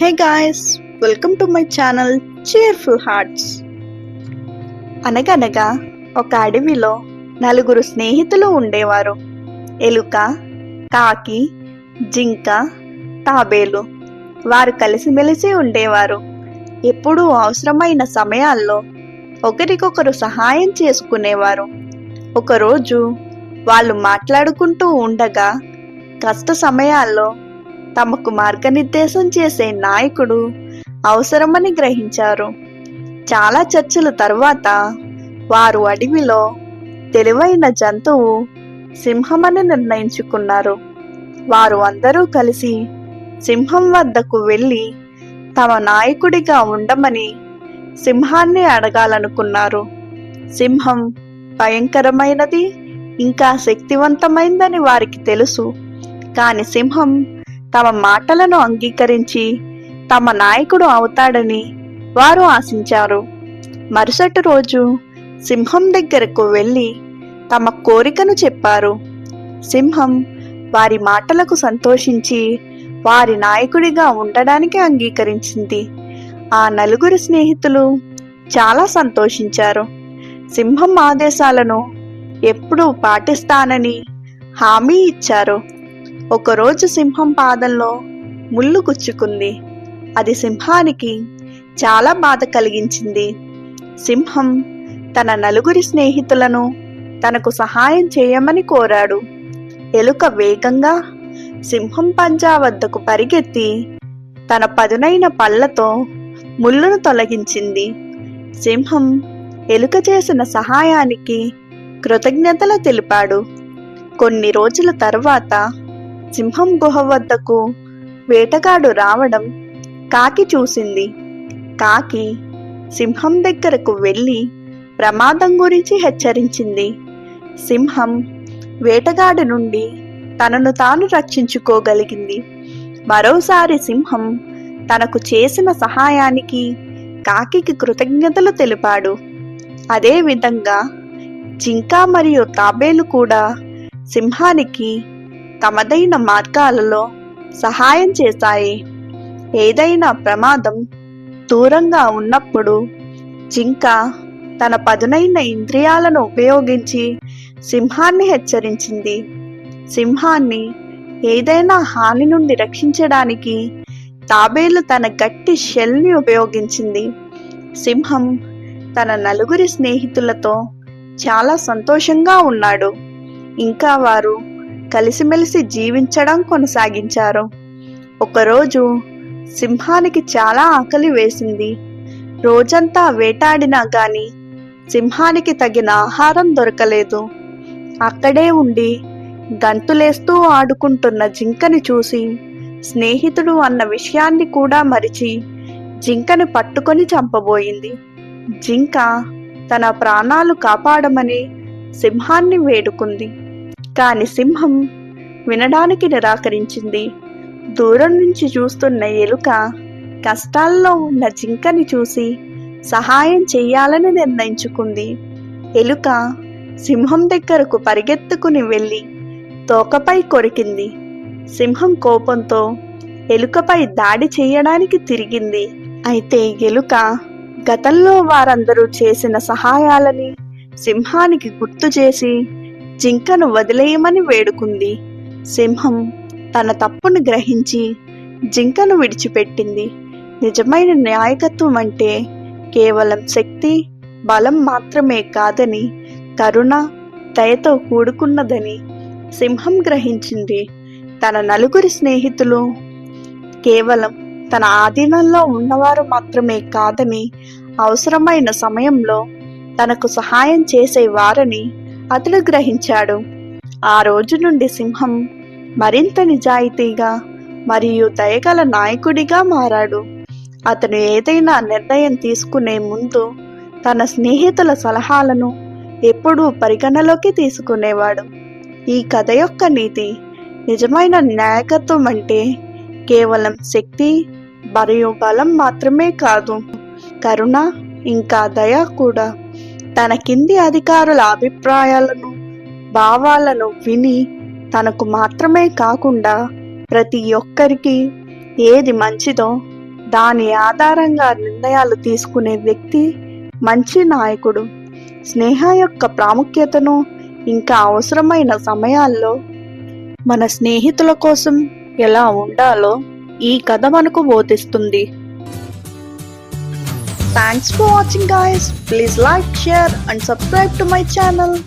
Hey guys welcome to my channel cheerful hearts అనగనగా ఒక అడవిలో నలుగురు స్నేహితులు ఉండేవారు. ఎలుక కాకి జింక తాబేలు వారు కలిసిమెలిసి ఉండేవారు. ఎప్పుడూ అవసరమైన సమయాల్లో ఒకరికొకరు సహాయం చేసుకునేవారు. ఒకరోజు వాళ్ళు మాట్లాడుకుంటూ ఉండగా కష్ట సమయాల్లో తమకు మార్గనిర్దేశం చేసే నాయకుడు అవసరమని గ్రహించారు. చాలా చర్చల తర్వాత వారు అడవిలో తెలివైన జంతువు సింహమని నిర్ణయించుకున్నారు. వారు అందరూ కలిసి సింహం వద్దకు వెళ్ళి తమ నాయకుడిగా ఉండమని సింహాన్ని అడగాలనుకున్నారు. సింహం భయంకరమైనది ఇంకా శక్తివంతమైందని వారికి తెలుసు. కాని సింహం తమ మాటలను అంగీకరించి తమ నాయకుడు అవుతాడని వారు ఆశించారు. మరుసటి రోజు సింహం దగ్గరకు వెళ్ళి తమ కోరికను చెప్పారు. సింహం వారి మాటలకు సంతోషించి వారి నాయకుడిగా ఉండడానికి అంగీకరించింది. ఆ నలుగురు స్నేహితులు చాలా సంతోషించారు. సింహం ఆదేశాలను ఎప్పుడూ పాటిస్తానని హామీ ఇచ్చారు. ఒకరోజు సింహం పాదంలో ముళ్ళు గుచ్చుకుంది. అది సింహానికి చాలా బాధ కలిగించింది. సింహం తన నలుగురి స్నేహితులను తనకు సహాయం చేయమని కోరాడు. ఎలుక వేగంగా సింహం పంజా వద్దకు పరిగెత్తి తన పదునైన పళ్ళతో ముళ్ళును తొలగించింది. సింహం ఎలుక చేసిన సహాయానికి కృతజ్ఞతలు తెలిపాడు. కొన్ని రోజుల తర్వాత సింహం గుహ వద్దకు వేటగాడు రావడం కాకి చూసింది. కాకి సింహం దగ్గరకు వెళ్ళి ప్రమాదం గురించి హెచ్చరించింది. సింహం వేటగాడి నుండి తనను తాను రక్షించుకోగలిగింది. మరోసారి సింహం తనకు చేసిన సహాయానికి కాకికి కృతజ్ఞతలు తెలిపాడు. అదేవిధంగా జింకా జింక మరియు తాబేలు కూడా సింహానికి తమదైన మార్గాలలో సహాయం చేశాయి. ఏదైనా ప్రమాదం దూరంగా ఉన్నప్పుడు జింక తన పదునైన ఇంద్రియాలను ఉపయోగించి సింహాన్ని హెచ్చరించింది. సింహాన్ని ఏదైనా హాని నుండి రక్షించడానికి తాబేలు తన గట్టి షెల్ని ఉపయోగించింది. సింహం తన నలుగురి స్నేహితులతో చాలా సంతోషంగా ఉన్నాడు. ఇంకా వారు కలిసిమెలిసి జీవించడం కొనసాగించారు. ఒకరోజు సింహానికి చాలా ఆకలి వేసింది. రోజంతా వేటాడినా గాని సింహానికి తగిన ఆహారం దొరకలేదు. అక్కడే ఉండి గంతులేస్తూ ఆడుకుంటున్న జింకని చూసి స్నేహితుడు అన్న విషయాన్ని కూడా మరిచి జింకని పట్టుకొని చంపబోయింది. జింక తన ప్రాణాలు కాపాడమని సింహాన్ని వేడుకుంది. కాని సింహం వినడానికి నిరాకరించింది. దూరం నుంచి చూస్తున్న ఎలుక కష్టాల్లో ఉన్న జింకని చూసి సహాయం చెయ్యాలని నిర్ణయించుకుంది. ఎలుక సింహం దగ్గరకు పరిగెత్తుకుని వెళ్ళి తోకపై కొరికింది. సింహం కోపంతో ఎలుకపై దాడి చేయడానికి తిరిగింది. అయితే ఎలుక గతంలో వారందరూ చేసిన సహాయాలని సింహానికి గుర్తు చేసి జింకను వదిలేయమని వేడుకుంది. సింహం తన తప్పును గ్రహించి జింకను విడిచిపెట్టింది. నిజమైన నాయకత్వం అంటే కేవలం శక్తి బలం మాత్రమే కాదని కరుణ దయతో కూడుకున్నదని సింహం గ్రహించింది. తన నలుగురి స్నేహితులు కేవలం తన ఆధీనంలో ఉన్నవారు మాత్రమే కాదని అవసరమైన సమయంలో తనకు సహాయం చేసేవారని అతడు గ్రహించాడు. ఆ రోజు నుండి సింహం మరింత నిజాయితీగా మరియు దయగల నాయకుడిగా మారాడు. అతను ఏదైనా నిర్ణయం తీసుకునే ముందు తన స్నేహితుల సలహాలను ఎప్పుడూ పరిగణలోకి తీసుకునేవాడు. ఈ కథ యొక్క నీతి నిజమైన నాయకత్వం అంటే కేవలం శక్తి మరియు బలం మాత్రమే కాదు కరుణ ఇంకా దయ కూడా. తన కింది అధికారుల అభిప్రాయాలను భావాలను విని తనకు మాత్రమే కాకుండా ప్రతి ఒక్కరికి ఏది మంచిదో దాని ఆధారంగా నిర్ణయాలు తీసుకునే వ్యక్తి మంచి నాయకుడు. స్నేహ యొక్క ప్రాముఖ్యతను ఇంకా అవసరమైన సమయాల్లో మన స్నేహితుల కోసం ఎలా ఉండాలో ఈ కథ మనకు బోధిస్తుంది. Thanks for watching guys. Please like, share and subscribe to my channel.